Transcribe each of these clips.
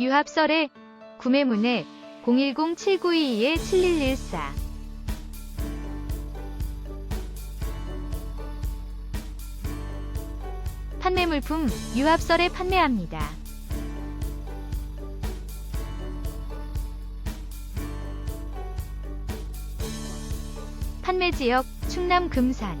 유합설에 구매문의 010-7922-7114 판매 물품 유합설에 판매합니다. 판매 지역 충남 금산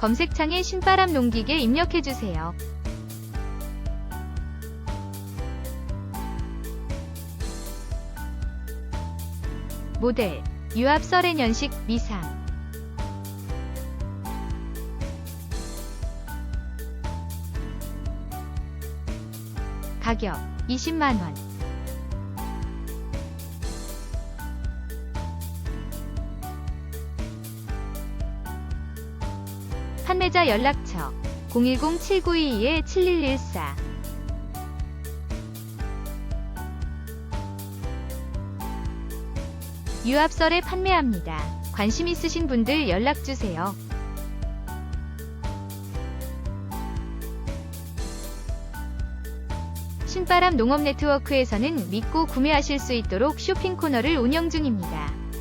검색창에 신바람 농기계 입력해주세요. 모델 유압 설의 연식 미상 가격 20만원 판매자 연락처 010-7922-7114 유압설에 판매합니다. 관심 있으신 분들 연락주세요. 신바람 농업 네트워크에서는 믿고 구매하실 수 있도록 쇼핑 코너를 운영 중입니다.